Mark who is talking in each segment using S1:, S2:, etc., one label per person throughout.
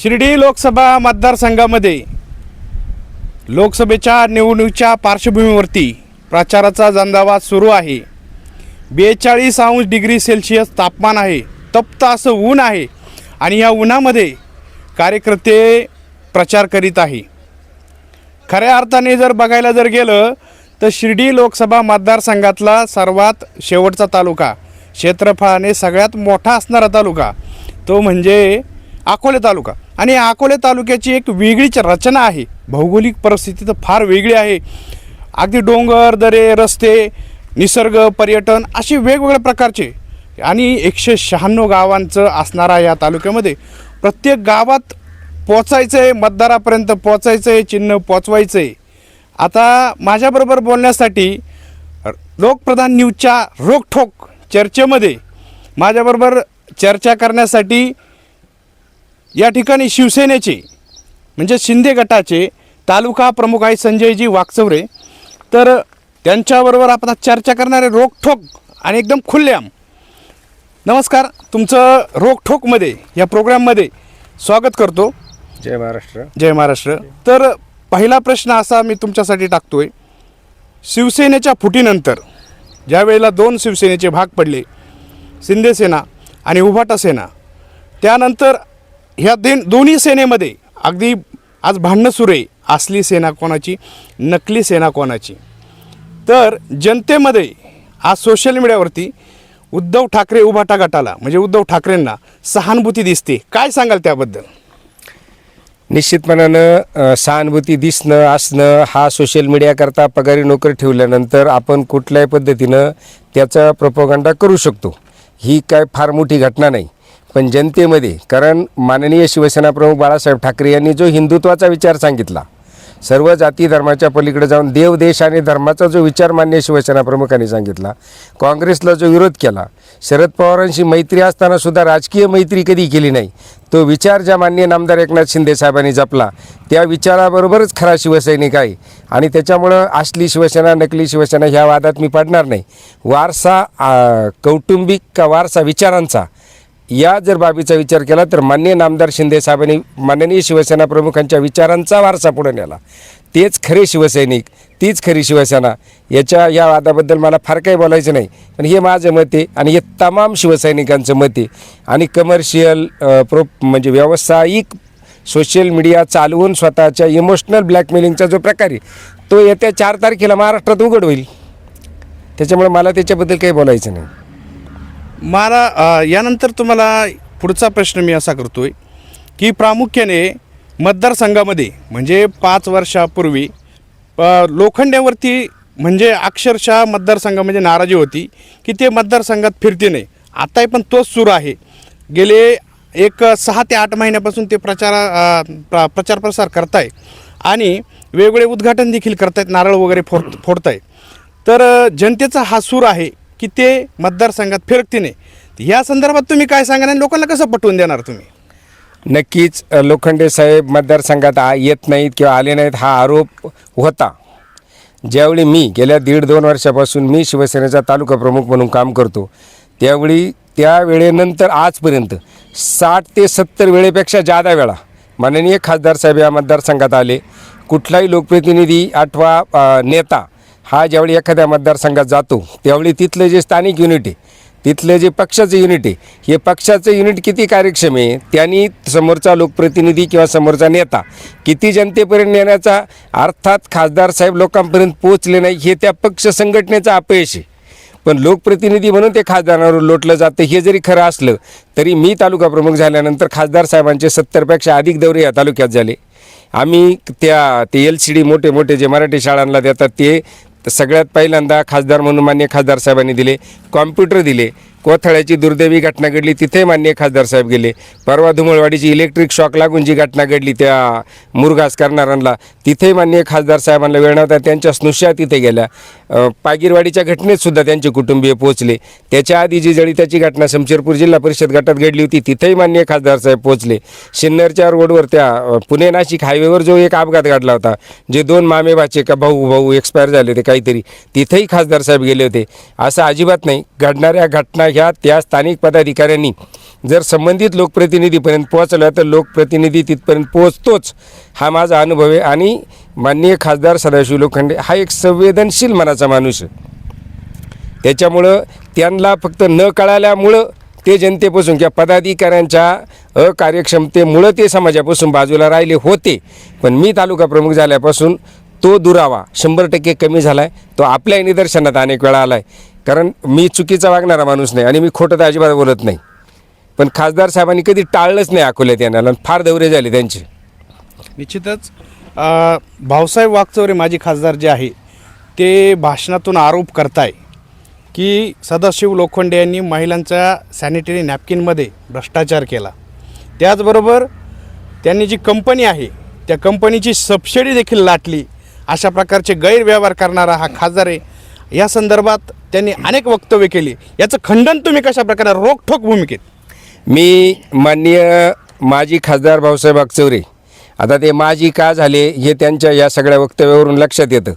S1: शिर्डी लोकसभा मतदारसंघामध्ये लोकसभेच्या निवडणुकीच्या पार्श्वभूमीवरती प्रचाराचा जंदावाद सुरू आहे. बेचाळीस अंश डिग्री सेल्सिअस तापमान आहे. तप्त असं ऊन आहे आणि या उन्हामध्ये कार्यकर्ते प्रचार करीत आहे. खऱ्या अर्थाने जर बघायला जर गेलं तर शिर्डी लोकसभा मतदारसंघातला सर्वात शेवटचा तालुका क्षेत्रफळाने सगळ्यात मोठा असणारा तालुका तो म्हणजे अकोले तालुका. आणि अकोले तालुक्याची एक वेगळीच रचना आहे. भौगोलिक परिस्थिती तर फार वेगळी आहे. अगदी डोंगर दरे रस्ते निसर्ग पर्यटन असे वेगवेगळ्या प्रकारचे आणि एकशे शहाण्णव गावांचं असणारा या तालुक्यामध्ये प्रत्येक गावात पोचायचं आहे मतदारापर्यंत पोचायचं आहे चिन्ह पोचवायचं आहे आता माझ्याबरोबर बोलण्यासाठी लोकप्रधान न्यूजच्या रोखठोक चर्चेमध्ये माझ्याबरोबर चर्चा करण्यासाठी या ठिकाणी शिवसेनेचे म्हणजे शिंदे गटाचे तालुका प्रमुख आहे संजयजी वाकचौरे. तर त्यांच्याबरोबर आपण आज चर्चा करणारे रोखठोक आणि एकदम खुल्लेआम नमस्कार तुमचं रोखठोकमध्ये या प्रोग्राममध्ये स्वागत करतो.
S2: जय महाराष्ट्र.
S1: जय महाराष्ट्र. तर पहिला प्रश्न असा मी तुमच्यासाठी टाकतोय. शिवसेनेच्या फुटीनंतर ज्या वेळेला दोन शिवसेनेचे भाग पडले शिंदे सेना आणि उभाटा सेना त्यानंतर ह्या देन दोन्ही सेनेमध्ये अगदी आज भांडणं सुरू आहे. असली सेना कोणाची नकली सेना कोणाची. तर जनतेमध्ये आज सोशल मीडियावरती उद्धव ठाकरे उभाटा गटाला म्हणजे उद्धव ठाकरेंना सहानुभूती दिसते. काय सांगाल त्याबद्दल?
S2: निश्चितपणानं सहानुभूती दिसणं असणं हा सोशल मीडियाकरता पगारी नोकर ठेवल्यानंतर आपण कुठल्याही पद्धतीनं त्याचा प्रपोगंडा करू शकतो. ही काय फार मोठी घटना नाही. पण जनतेमध्ये कारण माननीय शिवसेना प्रमुख बाळासाहेब ठाकरे यांनी जो हिंदुत्वाचा विचार सांगितला सर्व जाती धर्माच्या पलीकडे जाऊन देव देश आणि धर्माचा जो विचार मान्य शिवसेना प्रमुखांनी सांगितला काँग्रेसला जो विरोध केला शरद पवारांशी मैत्री असताना सुद्धा राजकीय मैत्री कधी केली नाही तो विचार ज्या मान्य नामदार एकनाथ शिंदे साहेबांनी जपला त्या विचाराबरोबरच खरा शिवसैनिक आहे. आणि त्याच्यामुळं असली शिवसेना नकली शिवसेना ह्या वादात मी पडणार नाही. वारसा कौटुंबिक का वारसा विचारांचा या जर बाबीचा विचार केला तर माननीय नामदार शिंदे साहेबांनी माननीय शिवसेना प्रमुखांच्या विचारांचा वारसा पुढे नेला. तेच खरे शिवसैनिक तीच खरी शिवसेना याच्या या वादाबद्दल मला फार काही बोलायचं नाही. पण हे माझं मत आहे आणि हे तमाम शिवसैनिकांचं मत आहे. आणि कमर्शियल प्रो म्हणजे व्यावसायिक सोशल मीडिया चालवून स्वतःच्या इमोशनल ब्लॅकमेलिंगचा जो प्रकार आहे तो येत्या चार तारखेला महाराष्ट्रात उघड होईल. त्याच्यामुळे मला त्याच्याबद्दल काही बोलायचं नाही.
S1: मला यानंतर तुम्हाला पुढचा प्रश्न मी असा करतो आहे की प्रामुख्याने मतदारसंघामध्ये म्हणजे पाच वर्षापूर्वी लोखंड्यावरती म्हणजे अक्षरशः मतदारसंघामध्ये नाराजी होती की ते मतदारसंघात फिरते नाही. आताही पण तोच सुरू आहे. गेले एक सहा ते आठ महिन्यापासून ते प्रचार प्र प्रचार प्रसार करताय आणि वेगवेगळे उद्घाटन देखील करतायत नारळ वगैरे फोड फोडताय. तर जनतेचा हा सूर आहे की ते मतदारसंघात फिरकते नाही. या संदर्भात तुम्ही काय सांगा आणि लोकांना कसं पटवून देणार तुम्ही?
S2: नक्कीच लोखंडे साहेब मतदारसंघात आ येत नाहीत किंवा आले नाहीत हा आरोप होता. ज्यावेळी मी गेल्या दीड दोन वर्षापासून मी शिवसेनेचा तालुका प्रमुख म्हणून काम करतो त्यावेळी त्यावेळेनंतर आजपर्यंत साठ ते सत्तर वेळेपेक्षा जादा वेळा माननीय खासदार साहेब या मतदारसंघात आले. कुठलाही लोकप्रतिनिधी अथवा नेता हा ज्यावेळी एखाद्या मतदारसंघात जातो त्यावेळी तिथलं जे स्थानिक युनिट आहे तिथलं जे पक्षाचं युनिट आहे हे पक्षाचं युनिट किती कार्यक्षम आहे त्यांनी समोरचा लोकप्रतिनिधी किंवा समोरचा नेता किती जनतेपर्यंत नेण्याचा अर्थात खासदार साहेब लोकांपर्यंत पोचले नाही हे त्या पक्ष संघटनेचं अपयश आहे. पण लोकप्रतिनिधी म्हणून ते खासदारांवर लोटलं जातं हे जरी खरं असलं तरी मी तालुका प्रमुख झाल्यानंतर खासदार साहेबांचे सत्तरपेक्षा अधिक दौरे या तालुक्यात झाले. आम्ही त्या ते एल सी डी मोठे मोठे जे मराठी शाळांना देतात ते सगळ्यात पहिल्यांदा खासदार म्हणून मान्य खासदार साहेबांनी दिले कॉम्प्युटर दिले. कोथळ्याची दुर्दैवी घटना घडली तिथे मान्य खासदार साहेब गेले. परवा धुमळवाडीची इलेक्ट्रिक शॉक लागून जी घटना घडली त्या मुरघास करणाऱ्यांना तिथे मान्य खासदार साहेबांना वेळ नव्हता त्यांच्या स्नुष्या तिथे गेल्या. पागीरवाडीच्या घटनेत सुद्धा त्यांचे कुटुंबीय पोहोचले. त्याच्या आधी जी जळीताची घटना शमशेरपूर जिल्हा परिषद गटात घडली होती तिथेही मान्य खासदार साहेब पोहोचले. सिन्नरच्या रोडवर त्या पुणे नाशिक हायवेवर जो एक अपघात घडला होता जे दोन मामेबाचे का भाऊ भाऊ एक्सपायर झाले होते काहीतरी तिथेही खासदार साहेब गेले होते. असं अजिबात नाही घडणाऱ्या घटना ह्या त्या स्थानिक पदाधिकाऱ्यांनी. जर संबंधित लोकप्रतिनिधीपर्यंत पोहोचला तर लोकप्रतिनिधी तिथपर्यंत पोहोचतोच. हा माझा अनुभव आहे आणि माननीय खासदार सदाशिव लोखंडे हा एक संवेदनशील मनाचा माणूस आहे. त्याच्यामुळं त्यांना फक्त न कळाल्यामुळं ते जनतेपासून किंवा पदाधिकाऱ्यांच्या अकार्यक्षमतेमुळं ते समाजापासून बाजूला राहिले होते. पण मी तालुका प्रमुख झाल्यापासून तो दुरावा शंभर टक्के कमी झाला आहे तो आपल्या निदर्शनात अनेक वेळा आला आहे कारण मी चुकीचा वागणारा माणूस नाही आणि मी खोटं तर अजिबात बोलत नाही. पण खासदार साहेबांनी कधी टाळलंच नाही अकोल्यात येण्याला आणि फार दौरे झाले त्यांचे.
S1: निश्चितच अ, भाऊसाहेब वागचौरे माजी खासदार जे आहे ते भाषणातून आरोप करताय की सदाशिव लोखंडे यांनी महिलांच्या सॅनिटरी नॅपकिनमध्ये भ्रष्टाचार केला. त्याचबरोबर त्यांनी जी कंपनी आहे त्या कंपनीची सबसिडी देखील लाटली. अशा प्रकारचे गैरव्यवहार करणारा हा खासदार आहे. या संदर्भात त्यांनी अनेक वक्तव्य केली. याचं खंडन तुम्ही कशा प्रकारे? रोखठोक भूमिकेत.
S2: मी माननीय माजी खासदार भाऊसाहेब अगचौरे आता ते माजी का झाले हे त्यांच्या या सगळ्या वक्तव्यावरून लक्षात येतं.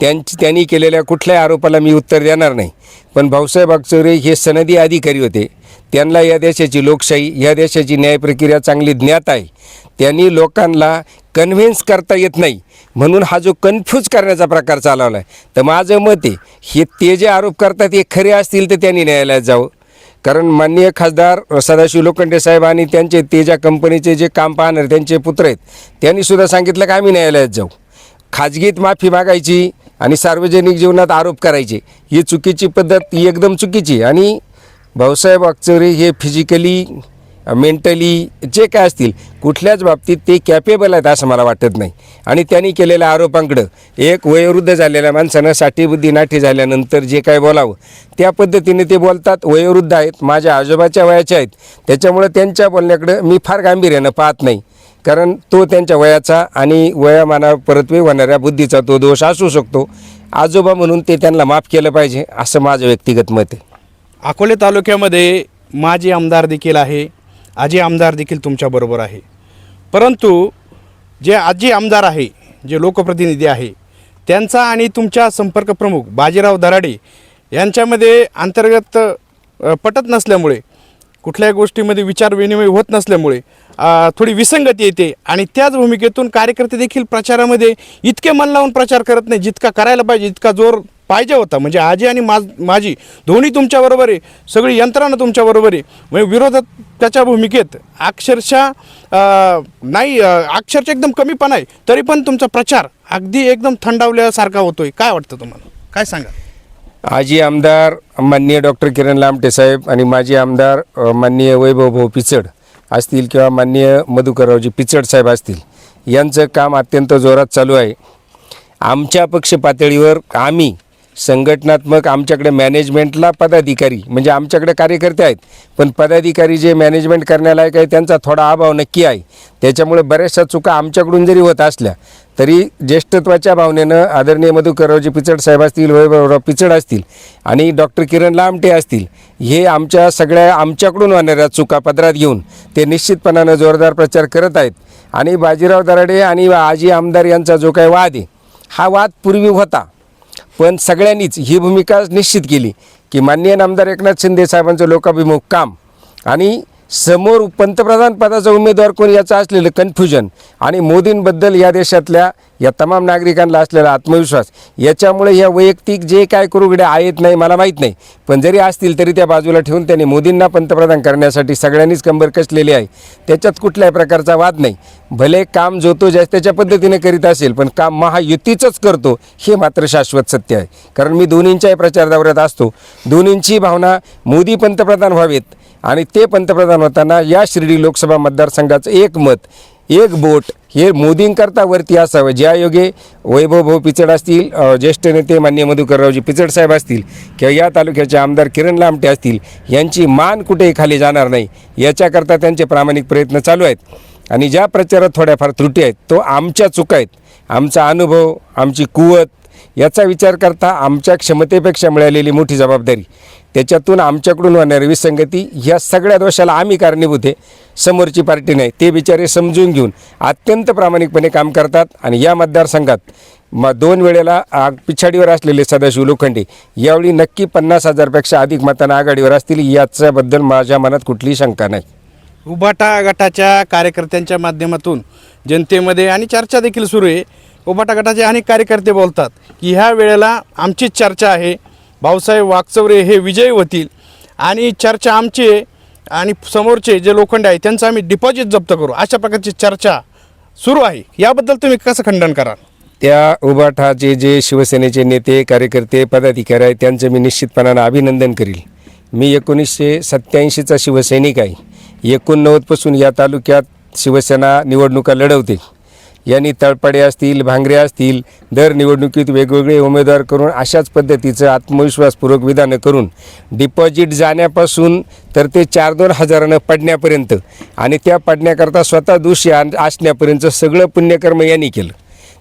S2: त्यांची त्यांनी केलेल्या कुठल्याही आरोपाला मी उत्तर देणार नाही. पण भाऊसाहेब अगचौरे हे सनदी अधिकारी होते. त्यांना या देशाची लोकशाही या देशाची न्यायप्रक्रिया चांगली ज्ञात आहे. त्यांनी लोकांना कन्व्हिन्स करता येत नाही. म्हणून हा जो कन्फ्यूज करण्याचा प्रकार चालवला आहे तर माझं मत आहे हे ते जे आरोप करतात हे खरे असतील तर त्यांनी न्यायालयात जावं. कारण माननीय खासदार सदाशिव लोखंडे साहेब आणि त्यांचे तेजा कंपनीचे जे काम पाहणार त्यांचे पुत्र आहेत त्यांनी सुद्धा सांगितलं की आम्ही न्यायालयात जाऊ. खाजगीत माफी मागायची आणि सार्वजनिक जीवनात आरोप करायचे ही चुकीची पद्धत ही एकदम चुकीची आणि भाऊसाहेब अगचौरे हे फिजिकली मेंटली जे काय असतील कुठल्याच बाबतीत ते कॅपेबल आहेत असं मला वाटत नाही. आणि त्यांनी केलेल्या आरोपांकडं एक वयोवृद्ध झालेल्या माणसानं साठीबुद्धी नाठी झाल्यानंतर जे काय बोलावं त्या पद्धतीने ते बोलतात. वयोवृद्ध आहेत माझ्या आजोबाच्या वयाचे आहेत. त्याच्यामुळं त्यांच्या बोलण्याकडं मी फार गांभीर्यानं पाहत नाही. कारण तो त्यांच्या वयाचा आणि वयामाना परतवे होणाऱ्या बुद्धीचा तो दोष असू शकतो. आजोबा म्हणून ते त्यांना माफ केलं पाहिजे असं माझं व्यक्तिगत मत आहे.
S1: अकोले तालुक्यामध्ये माजी आमदार देखील आहे. आजी आमदार देखील तुमच्याबरोबर आहे. परंतु जे आजी आमदार आहे जे लोकप्रतिनिधी आहे त्यांचा आणि तुमच्या संपर्क प्रमुख बाजीराव दराडे यांच्यामध्ये अंतर्गत पटत नसल्यामुळे कुठल्याही गोष्टीमध्ये विचार विनिमय होत नसल्यामुळे थोडी विसंगती येते आणि त्याच भूमिकेतून कार्यकर्ते देखील प्रचारामध्ये इतके मन लावून प्रचार करत नाही जितका करायला पाहिजे इतका जोर पाहिजे होता. म्हणजे आजी आणि माज माझी दोन्ही तुमच्याबरोबर आहे. सगळी यंत्रणा तुमच्याबरोबर आहे. म्हणजे विरोधात त्याच्या भूमिकेत अक्षरशः नाही अक्षरशः एकदम कमीपणा आहे. तरी पण तुमचा प्रचार अगदी एकदम थंडावल्यासारखा होतोय. काय वाटतं तुम्हाला? काय सांगा?
S2: आजी आमदार माननीय डॉक्टर किरण लामटे साहेब आणि माजी आमदार माननीय वैभव भाऊ पिचड असतील किंवा माननीय मधुकररावजी पिचड साहेब असतील यांचं काम अत्यंत जोरात चालू आहे. आमच्या पक्ष पातळीवर आम्ही संघटनात्मक आमच्याकडे मॅनेजमेंटला पदाधिकारी म्हणजे आमच्याकडे कार्यकर्ते आहेत पण पदाधिकारी जे मॅनेजमेंट करण्यालायक आहे त्यांचा थोडा अभाव नक्की आहे. त्याच्यामुळे बऱ्याचशा चुका आमच्याकडून जरी होत असल्या तरी ज्येष्ठत्वाच्या भावनेनं आदरणीय मधुकररावजी पिचड साहेब असतील वैभवराव पिचड असतील आणि डॉक्टर किरण लामटे असतील हे आमच्या सगळ्या आमच्याकडून होणाऱ्या चुका पदरात घेऊन ते निश्चितपणानं जोरदार प्रचार करत आहेत. आणि बाजीराव दराडे आणि आजी आमदार यांचा जो काही वाद आहे हा वाद पूर्वी होता. पण सगळ्यांनीच ही भूमिका निश्चित केली की माननीय नामदार एकनाथ शिंदे साहेबांचं लोकाभिमुख काम आणि समोर पंतप्रधान पदाचा उमेदवार कोण याचं असलेलं कन्फ्युजन आणि मोदींबद्दल या देशातल्या या तमाम नागरिकांना असलेला आत्मविश्वास. याच्यामुळे या वैयक्तिक जे काय करूगडे आहेत नाही मला माहीत नाही. पण जरी असतील तरी त्या बाजूला ठेवून त्यांनी मोदींना पंतप्रधान करण्यासाठी सगळ्यांनीच कंबर कसलेली आहे. त्याच्यात कुठल्याही प्रकारचा वाद नाही. भले काम जो तो ज्या त्याच्या पद्धतीने करीत असेल पण काम महायुतीचंच करतो हे मात्र शाश्वत सत्य आहे. कारण मी दोन्हींच्याही प्रचार दौऱ्यात असतो. दोन्हींची भावना मोदी पंतप्रधान व्हावेत. आणि ते पंतप्रधान होताना या शिर्डी लोकसभा मतदारसंघाचं एक मत एक बोट हे मोदींकरता वरती असावं. ज्या योगे वैभव भाऊ पिचड असतील ज्येष्ठ नेते मान्य मधुकररावजी पिचड साहेब असतील किंवा या तालुक्याचे आमदार किरण लामटे असतील यांची मान कुठेही खाली जाणार नाही. याच्याकरता त्यांचे प्रामाणिक प्रयत्न चालू आहेत. आणि ज्या प्रचारात थोड्याफार त्रुटी आहेत तो आमच्या चुका आहेत. आमचा अनुभव आमची कुवत याचा विचार करता आमच्या क्षमतेपेक्षा मिळालेली मोठी जबाबदारी. त्याच्यातून आमच्याकडून होणारी विसंगती ह्या सगळ्या दोषाला आम्ही कारणीभूत आहे. समोरची पार्टी नाही ते बिचारे समजून घेऊन अत्यंत प्रामाणिकपणे काम करतात आणि या मतदारसंघात म दोन वेळेला आग पिछाडीवर असलेले सदाशिव लोखंडे यावेळी नक्की पन्नास हजारपेक्षा अधिक मतांना आघाडीवर असतील याच्याबद्दल माझ्या मनात कुठलीही शंका नाही.
S1: उभाटा गटाच्या कार्यकर्त्यांच्या माध्यमातून जनतेमध्ये आणि चर्चा देखील सुरू आहे. उभाटा गटाचे अनेक कार्यकर्ते बोलतात की ह्या वेळेला आमचीच चर्चा आहे. भाऊसाहेब वागचौरे हे विजयी होतील. आणि चर्चा आमची आणि समोरचे जे लोखंड आहे त्यांचं आम्ही डिपॉझिट जप्त करू. अशा प्रकारची चर्चा सुरू आहे. याबद्दल तुम्ही कसं खंडन कराल?
S2: त्या उभाठाचे जे शिवसेनेचे नेते कार्यकर्ते पदाधिकारी आहेत त्यांचं मी निश्चितपणानं अभिनंदन करील. मी एकोणीसशे सत्त्याऐंशीचा शिवसैनिक आहे. एकोणनव्वदपासून या तालुक्यात शिवसेना निवडणुका लढवते. यांनी तळपाडे असतील भांगरे असतील दर निवडणुकीत वेगवेगळे उमेदवार करून अशाच पद्धतीचं आत्मविश्वासपूर्वक विधानं करून डिपॉझिट जाण्यापासून तर ते चार दोन हजारानं पडण्यापर्यंत आणि त्या पडण्याकरता स्वतः दोषी आण- असण्यापर्यंत सगळं पुण्यकर्म यांनी केलं.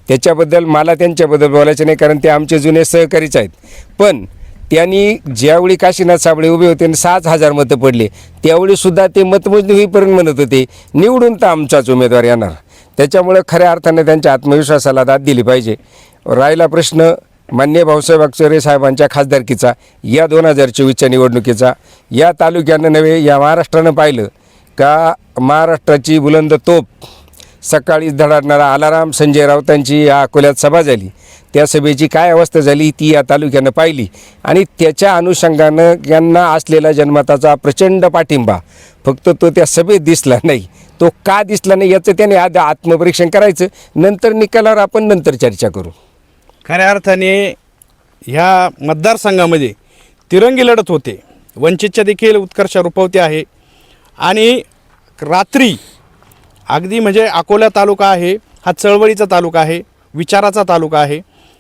S2: त्याच्याबद्दल मला त्यांच्याबद्दल बोलायचं नाही कारण ते आमचे जुने सहकारीच आहेत. पण त्यांनी ज्यावेळी काशीनाथ साबळे उभे होते आणि सात हजार मतं पडले त्यावेळीसुद्धा ते मतमोजणी होईपर्यंत म्हणत होते निवडून तर आमचाच उमेदवार येणार. त्याच्यामुळं खऱ्या अर्थाने त्यांच्या आत्मविश्वासाला दाद दिली पाहिजे. राहिला प्रश्न मान्य भाऊसाहेब अक्षरे साहेबांच्या खासदारकीचा या दोन हजार चोवीसच्या निवडणुकीचा. या तालुक्यानं नव्हे या महाराष्ट्रानं पाहिलं का महाराष्ट्राची बुलंद तोप सकाळीच धडाडणारा आलाराम संजय राऊतांची या अकोल्यात सभा झाली. त्या सभेची काय अवस्था झाली ती या तालुक्यानं पाहिली. आणि त्याच्या अनुषंगानं यांना असलेला जनमताचा प्रचंड पाठिंबा. फक्त तो त्या सभेत दिसला नाही. तो का दिसला नाही याचं त्याने आधी आत्मपरीक्षण करायचं. नंतर निकालावर आपण नंतर चर्चा करू.
S1: खऱ्या अर्थाने ह्या मतदारसंघामध्ये तिरंगी लढत होते. वंचितच्या देखील उत्कर्ष रुपवते आहे. आणि रात्री अगदी म्हणजे अकोला तालुका आहे हा चळवळीचा तालुका आहे विचाराचा तालुका आहे.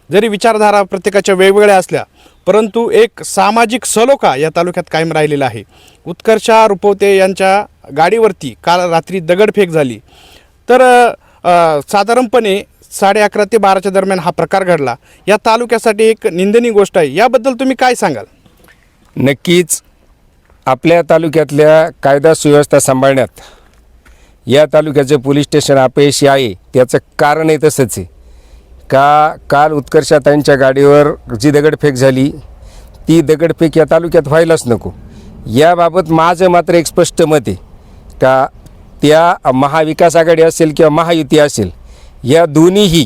S1: जरी विचारधारा प्रत्येकाच्या वेगवेगळ्या असल्या परंतु एक सामाजिक सलोखा या तालुक्यात कायम राहिलेला आहे. उत्कर्षा रुपवते यांच्या गाडीवरती काल रात्री दगडफेक झाली. तर साधारणपणे साडे अकरा ते बाराच्या दरम्यान हा प्रकार घडला. या तालुक्यासाठी एक निंदनीय गोष्ट आहे. याबद्दल तुम्ही काय सांगाल?
S2: नक्कीच. आपल्या तालुक्यातल्या कायदा सुव्यवस्था सांभाळण्यात या तालुक्याचं पोलीस स्टेशन अपयशी आहे. त्याचं कारणही तसंच आहे. का काल उत्कर्षाताईंच्या गाडीवर जी दगडफेक झाली ती दगडफेक या तालुक्यात व्हायलाच नको. याबाबत माझं मात्र एक स्पष्ट मत आहे का त्या महाविकास आघाडी असेल किंवा महायुती असेल या दोन्हीही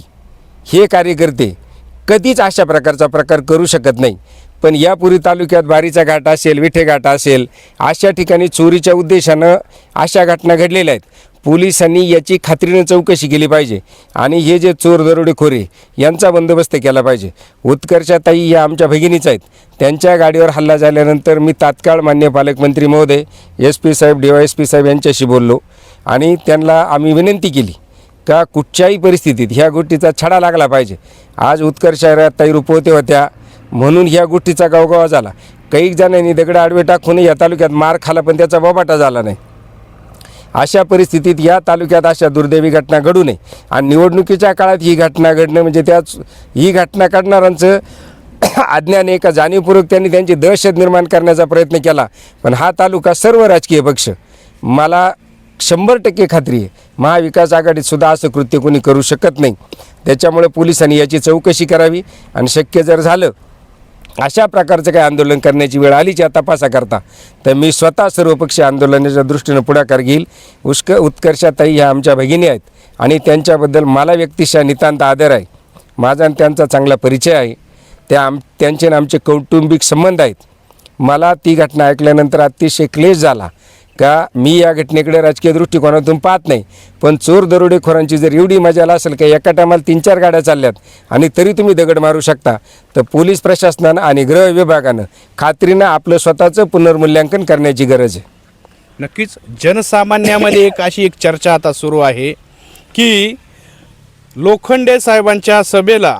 S2: हे कार्यकर्ते कधीच अशा प्रकारचा प्रकार करू शकत नाही. पण यापूर्वी तालुक्यात बारीचा घाट असेल विठे घाट असेल अशा ठिकाणी चोरीच्या उद्देशानं अशा घटना घडलेल्या आहेत. पोलिसांनी याची खात्रीनं चौकशी केली पाहिजे. आणि हे जे चोर दरोडेखोरे यांचा बंदोबस्त केला पाहिजे. उत्कर्षाताई या आमच्या भगिनीच आहेत. त्यांच्या गाडीवर हल्ला झाल्यानंतर मी तात्काळ मान्य पालकमंत्री महोदय एस पी साहेब डी वाय एस पी साहेब यांच्याशी बोललो. आणि त्यांना आम्ही विनंती केली का कुठच्याही परिस्थितीत ह्या गोष्टीचा छडा लागला पाहिजे. आज उत्कर्ष ताई रुपवते होत्या म्हणून ह्या गोष्टीचा गावगावा झाला. काही जणांनी दगड आडवे टाकून या तालुक्यात मार खाला पण त्याचा बोबाटा झाला नाही. अशा परिस्थितीत या तालुक्यात अशा दुर्दैवी घटना घडू नये. आणि निवडणुकीच्या काळात ही घटना घडणं म्हणजे त्याच ही घटना काढणाऱ्यांचं अज्ञान एका जाणीवपूर्वक त्यांनी त्यांची दहशत निर्माण करण्याचा प्रयत्न केला. पण हा तालुका सर्व राजकीय पक्ष. मला शंभर टक्के खात्री आहे महाविकास आघाडीत सुद्धा असं कृत्य कोणी करू शकत नाही. त्याच्यामुळे पोलिसांनी याची चौकशी करावी आणि शक्य जर झालं अशा प्रकारचं काही आंदोलन करण्याची वेळ आलीच या तपासाकरता तर मी स्वतः सर्वपक्षीय आंदोलनाच्या दृष्टीनं पुढाकार घेईल. उष्क उत्कर्षाताई ह्या आमच्या भगिनी आहेत. आणि त्यांच्याबद्दल मला व्यक्तिशः नितांत आदर आहे. माझा आणि त्यांचा चांगला परिचय आहे. त्या आम त्यांचे आणि आमचे कौटुंबिक संबंध आहेत. मला ती घटना ऐकल्यानंतर अतिशय क्लेश झाला. का? मी या घटनेकडे राजकीय दृष्टिकोनातून पाहत नाही. पण चोर दरोडेखोरांची जर एवढी मजाला असेल का एका टायमाला तीन चार गाड्या चालल्यात आणि तरी तुम्ही दगड मारू शकता तर पोलीस प्रशासनानं आणि गृह विभागानं खात्रीनं आपलं स्वतःचं पुनर्मूल्यांकन करण्याची गरज आहे.
S1: नक्कीच जनसामान्यामध्ये एक अशी एक चर्चा आता सुरू आहे की लोखंडे साहेबांच्या सभेला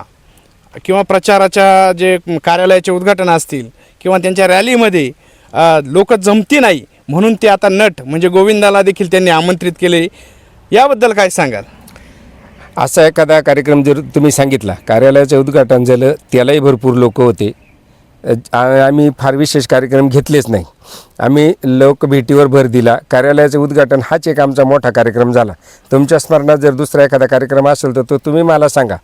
S1: किंवा प्रचाराच्या जे कार्यालयाचे उद्घाटन असतील किंवा त्यांच्या रॅलीमध्ये लोक जमती नाही. म्हणून ते आता नट म्हणजे गोविंदाला देखील त्यांनी आमंत्रित केले. याबद्दल काय सांगाल?
S2: असा एखादा कार्यक्रम जर तुम्ही सांगितला कार्यालयाचं उद्घाटन झालं त्यालाही भरपूर लोक होते. आम्ही फार विशेष कार्यक्रम घेतलेच नाही. आम्ही लोकभेटीवर भर दिला. कार्यालयाचं उद्घाटन हाच एक आमचा मोठा कार्यक्रम झाला. तुमच्या स्मरणात जर दुसरा एखादा कार्यक्रम असेल तर तो तुम्ही मला सांगा.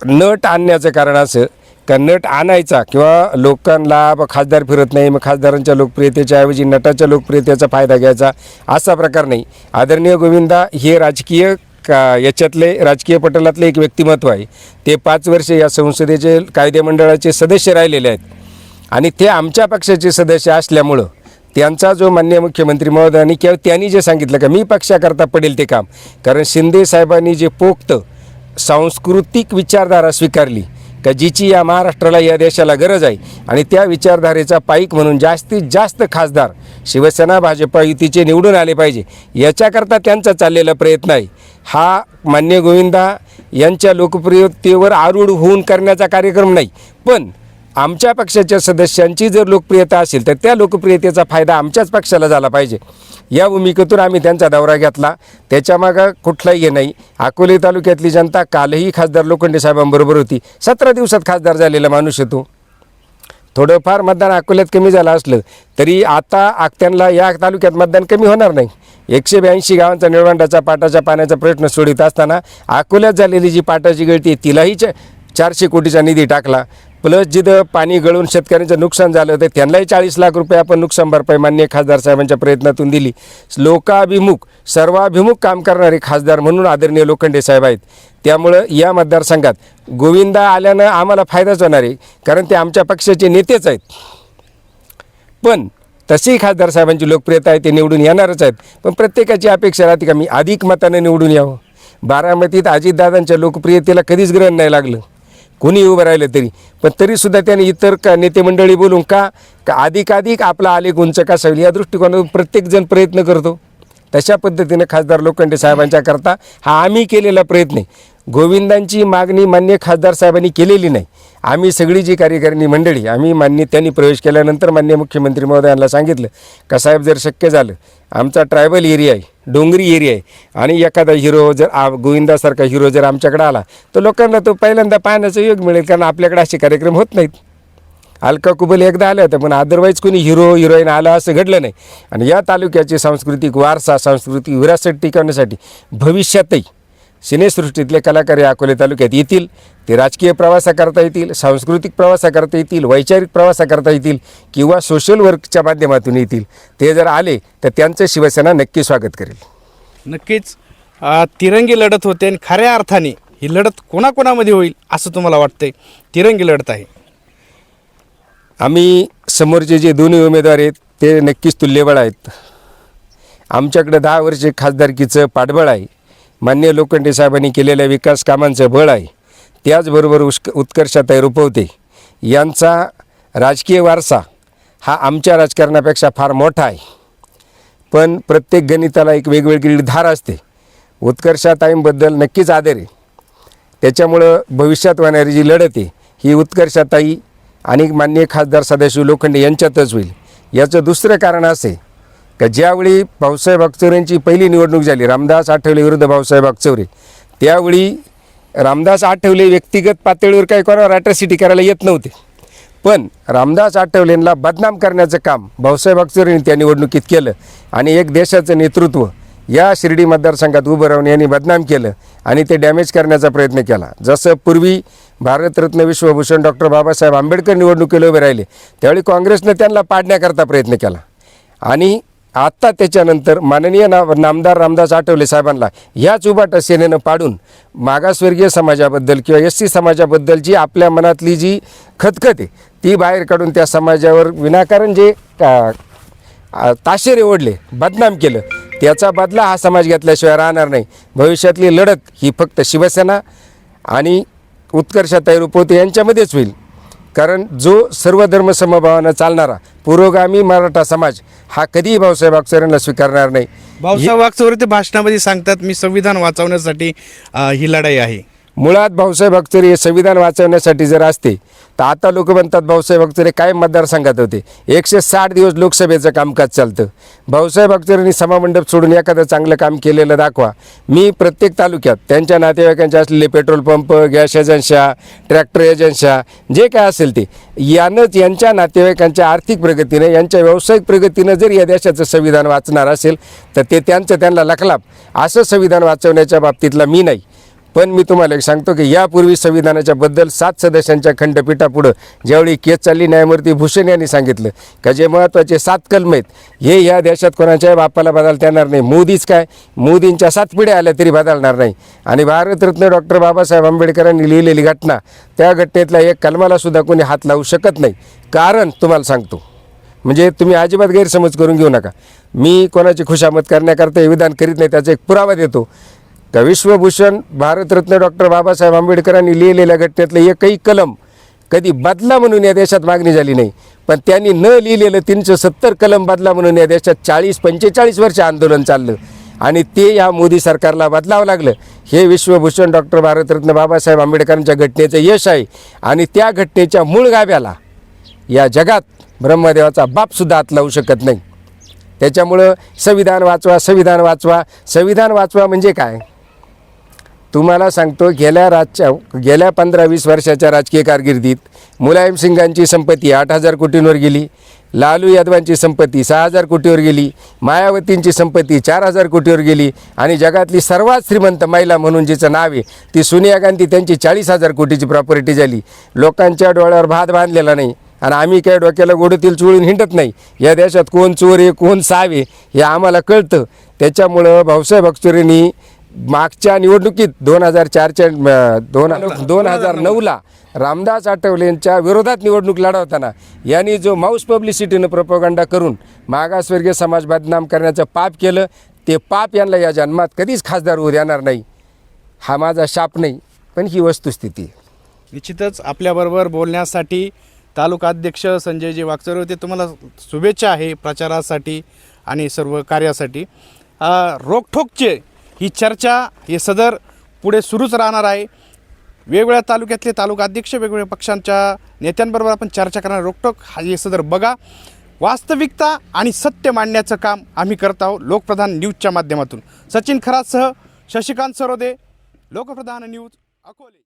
S2: नट आणण्याचं कारण असं का नट आणायचा किंवा लोकांना ब- खासदार फिरत नाही मग खासदारांच्या लोकप्रियतेच्या ऐवजी नटाच्या लोकप्रियतेचा फायदा घ्यायचा असा प्रकार नाही. आदरणीय गोविंदा हे राजकीय का याच्यातले राजकीय पटलातले एक व्यक्तिमत्व आहे. ते पाच वर्षे या संसदेचे कायदेमंडळाचे सदस्य राहिलेले आहेत. आणि ते आमच्या पक्षाचे सदस्य असल्यामुळं त्यांचा जो मान्य मुख्यमंत्री महोदयांनी किंवा त्यांनी जे सांगितलं का मी पक्षाकरता पडेल ते काम. कारण शिंदे साहेबांनी जे पोक्त सांस्कृतिक विचारधारा स्वीकारली का जिची या महाराष्ट्राला या देशाला गरज आहे. आणि त्या विचारधारेचा पाईक म्हणून जास्तीत जास्त खासदार शिवसेना भाजपा युतीचे निवडून आले पाहिजे. याच्याकरता त्यांचा चाललेला प्रयत्न आहे. हा मान्य गोविंदा यांच्या लोकप्रियतेवर आरूढ होऊन करण्याचा कार्यक्रम नाही. पण आमच्या पक्षाच्या सदस्यांची जर लोकप्रियता असेल तर त्या लोकप्रियतेचा फायदा आमच्याच पक्षाला झाला पाहिजे. या भूमिकेतून आम्ही त्यांचा दौरा घेतला. त्याच्यामागं कुठलाही हे नाही. अकोले तालुक्यातली जनता कालही खासदार लोखंडे साहेबांबरोबर होती. सतरा दिवसात खासदार झालेला माणूस येतो थोडंफार मतदान अकोल्यात कमी झालं असलं तरी आता आक्त्यांना या तालुक्यात मतदान कमी होणार नाही. एकशे ब्याऐंशी गावांचा निळवंडाचा पाटाच्या पाण्याचा प्रश्न सोडित असताना अकोल्यात झालेली जी पाटाची गळती तिलाही च चारशे कोटीचा निधी टाकला. प्लस जिथं पाणी गळून शेतकऱ्यांचं नुकसान झालं होतं त्यांनाही चाळीस लाख रुपये आपण नुकसान भरपाई मान्य खासदार साहेबांच्या प्रयत्नातून दिली. लोकाभिमुख सर्वाभिमुख काम करणारे खासदार म्हणून आदरणीय लोखंडे साहेब आहेत. त्यामुळं या मतदारसंघात गोविंदा आल्यानं आम्हाला फायदाच होणार आहे कारण ते आमच्या पक्षाचे नेतेच आहेत. पण तसेही खासदार साहेबांची लोकप्रियता आहे ते निवडून येणारच आहेत. पण प्रत्येकाची अपेक्षा राहते का मी अधिक मतानं निवडून यावं? बारामतीत अजितदादांच्या लोकप्रियतेला कधीच ग्रहण नाही लागलं. कोणी उभं राहिलं तरी. पण तरीसुद्धा त्यांनी इतर का नेते मंडळी बोलून का का अधिकाधिक आपला आलेख उंच कसा या दृष्टिकोनातून प्रत्येकजण प्रयत्न करतो. तशा पद्धतीनं खासदार लोखंडे साहेबांच्या करता हा आम्ही केलेला प्रयत्न आहे. गोविंदांची मागणी मान्य खासदार साहेबांनी केलेली नाही. आम्ही सगळी जी कार्यकारिणी मंडळी आम्ही मान्य त्यांनी प्रवेश केल्यानंतर मान्य मुख्यमंत्री महोदयांना सांगितलं का साहेब जर शक्य झालं आमचा ट्रायबल एरिया आहे डोंगरी एरिया आहे आणि एखादा हिरो जर आ गोविंदासारखा हिरो जर आमच्याकडे आला तर लोकांना तो पहिल्यांदा पाहण्याचा योग मिळेल कारण आपल्याकडे असे कार्यक्रम होत नाहीत. अलका कुबल एकदा आल्या होत्या पण अदरवाईज कोणी हिरो हिरोईन आलं असं घडलं नाही. आणि या तालुक्याची सांस्कृतिक वारसा सांस्कृतिक विरासत टिकवण्यासाठी भविष्यातही सिनेसृष्टीतले कलाकार या अकोले तालुक्यात येतील. ते राजकीय प्रवासा करता येतील सांस्कृतिक प्रवासा करता येतील वैचारिक प्रवासा करता येतील किंवा सोशल वर्कच्या माध्यमातून येतील. ते जर आले तर त्यांचं शिवसेना नक्की स्वागत करेल.
S1: नक्कीच तिरंगी लढत होते आणि खऱ्या अर्थाने ही लढत कोणाकोणामध्ये होईल असं तुम्हाला वाटतंय? तिरंगी लढत आहे.
S2: आम्ही समोरचे जे दोन्ही उमेदवार आहेत ते नक्कीच तुल्यबळ आहेत. आमच्याकडे दहा वर्षे खासदारकीचं पाठबळ आहे. मान्य लोखंडे साहेबांनी केलेल्या विकास कामांचं बळ आहे. त्याचबरोबर उष्क उत्कर्षताई रुपवते. यांचा राजकीय वारसा हा आमच्या राजकारणापेक्षा फार मोठा आहे. पण प्रत्येक गणिताला एक वेगवेगळी धार असते. उत्कर्षाताईंबद्दल नक्कीच आदर आहे. त्याच्यामुळं भविष्यात होणारी जी लढत आहे ही उत्कर्षाताई आणि माननीय खासदार सदाशिव लोखंडे यांच्यातच होईल. याचं दुसरं कारण असे का ज्यावेळी भाऊसाहेब अगचौरेंची पहिली निवडणूक झाली रामदास आठवले विरुद्ध भाऊसाहेब आगचौरे त्यावेळी रामदास आठवले व्यक्तिगत पातळीवर काही कोणावर अॅट्रॉसिटी करायला येत नव्हते. पण रामदास आठवलेंना बदनाम करण्याचं काम भाऊसाहेब अगचौरेंनी त्या निवडणुकीत केलं आणि एक देशाचं नेतृत्व या शिर्डी मतदारसंघात उभं राहून यांनी बदनाम केलं आणि ते डॅमेज करण्याचा प्रयत्न केला. जसं पूर्वी भारतरत्न विश्वभूषण डॉक्टर बाबासाहेब आंबेडकर निवडणुकीला उभे राहिले त्यावेळी काँग्रेसनं त्यांना पाडण्याकरता प्रयत्न केला. आणि आत्ता त्याच्यानंतर माननीय ना नामदार रामदास आठवले साहेबांना ह्याच उभाटा सेनेनं पाडून मागासवर्गीय समाजाबद्दल किंवा एस सी समाजाबद्दल जी आपल्या मनातली जी खतखत आहे ती बाहेर काढून त्या समाजावर विनाकारण जे का ताशेरे ओढले बदनाम केलं त्याचा बदला हा समाज घेतल्याशिवाय राहणार नाही. भविष्यातली लढत ही फक्त शिवसेना आणि उत्कर्षताई रुपवते यांच्यामध्येच होईल. कारण जो सर्व धर्म समभावानं चालणारा पुरोगामी मराठा समाज हा कधीही भाऊसाहेब अक्षरांना स्वीकारणार नाही.
S1: भाऊसाहेब वागचौरे ते भाषणामध्ये सांगतात मी संविधान वाचवण्यासाठी ही लढाई आहे.
S2: मुळात भाऊसाहेब अख्तरे हे संविधान वाचवण्यासाठी जर असते तर आता लोक म्हणतात भाऊसाहेब अख्तरे काय मतदारसंघात होते? एकशे साठ दिवस लोकसभेचं कामकाज चालतं. भाऊसाहेब अख्तरेंनी समामंडप सोडून एखादं चांगलं काम केलेलं दाखवा. मी प्रत्येक तालुक्यात त्यांच्या नातेवाईकांचे असलेले पेट्रोल पंप गॅस एजन्स्या ट्रॅक्टर एजन्स्या जे काय असेल ते यानंच यांच्या नातेवाईकांच्या आर्थिक प्रगतीनं यांच्या व्यावसायिक प्रगतीनं जर या देशाचं संविधान वाचणार असेल तर ते त्यांचं त्यांना लखलाप. असं संविधान वाचवण्याच्या बाबतीतला मी नाही. पण मी तुम्हाला एक सांगतो की यापूर्वी संविधानाच्या बद्दल सात सदस्यांच्या खंडपीठापुढं ज्यावेळी केस चालली न्यायमूर्ती भूषण यांनी सांगितलं का जे महत्त्वाचे सात कलम आहेत हे या देशात कोणाच्याही बापाला बदलता येणार नाही. मोदीच काय? मोदींच्या सात पिढ्या आल्या तरी बदलणार नाही. आणि भारतरत्न डॉक्टर बाबासाहेब आंबेडकरांनी लिहिलेली घटना त्या घटनेतल्या एक कलमालासुद्धा कोणी हात लावू शकत नाही. कारण तुम्हाला सांगतो म्हणजे तुम्ही अजिबात गैरसमज करून घेऊ नका. मी कोणाची खुशामत करण्याकरता हे विधान करीत नाही त्याचा एक पुरावा देतो. का विश्वभूषण भारतरत्न डॉक्टर बाबासाहेब आंबेडकरांनी लिहिलेल्या घटनेतलं एकही कलम कधी बदला म्हणून या देशात मागणी झाली नाही. पण त्यांनी न लिहिलेलं तीनशे सत्तर कलम बदला म्हणून या देशात चाळीस पंचेचाळीस वर्ष आंदोलन चाललं. आणि ते या मोदी सरकारला बदलावं लागलं. हे विश्वभूषण डॉक्टर भारतरत्न बाबासाहेब आंबेडकरांच्या घटनेचं यश आहे. आणि त्या घटनेच्या मूळ गाव्याला या जगात ब्रह्मदेवाचा बापसुद्धा हात लावू शकत नाही. त्याच्यामुळं संविधान वाचवा संविधान वाचवा. संविधान वाचवा म्हणजे काय? तुम्हाला सांगतो गेल्या राजच्या गेल्या पंधरा वीस वर्षाच्या राजकीय कारकिर्दीत मुलायम सिंगांची संपत्ती आठ हजार कोटींवर गेली लालू यादवांची संपत्ती सहा हजार कोटीवर गेली मायावतींची संपत्ती चार हजार कोटीवर गेली आणि जगातली सर्वात श्रीमंत महिला म्हणून जिचं नाव आहे ती सोनिया गांधी त्यांची चाळीस हजार कोटीची प्रॉपर्टी झाली. लोकांच्या डोळ्यावर भात बांधलेला नाही आणि आम्ही काय डोक्याला गोडतील चुळून हिंडत नाही. या देशात कोण चोर आहे कोण सावे हे आम्हाला कळतं. त्याच्यामुळं भाऊसाहेब अख्तरेंनी मागच्या निवडणुकीत दोन हजार चारच्या दोन दोन हजार नऊला रामदास आठवलेंच्या विरोधात निवडणूक लढवताना यांनी जो माऊस पब्लिसिटीनं प्रपोगंडा करून मागासवर्गीय समाज बदनाम करण्याचं पाप केलं ते पाप यांना या जन्मात कधीच खासदार होऊ देणार नाही. हा माझा शाप नाही पण ही वस्तुस्थिती
S1: निश्चितच आपल्याबरोबर बोलण्यासाठी तालुका अध्यक्ष संजयजी वागचर होते. तुम्हाला शुभेच्छा आहे प्रचारासाठी आणि सर्व कार्यासाठी. रोखोकचे ही चर्चा हे सदर पुढे सुरूच राहणार आहे. वेगवेगळ्या तालुक्यातले तालुका अध्यक्ष वेगवेगळ्या पक्षांच्या नेत्यांबरोबर आपण चर्चा करणार. रोकटोक हा हे सदर बघा. वास्तविकता आणि सत्य मांडण्याचं काम आम्ही करत आहोत लोकप्रधान न्यूजच्या माध्यमातून. सचिन खरातसह शशिकांत सरोदे लोकप्रधान न्यूज अकोले.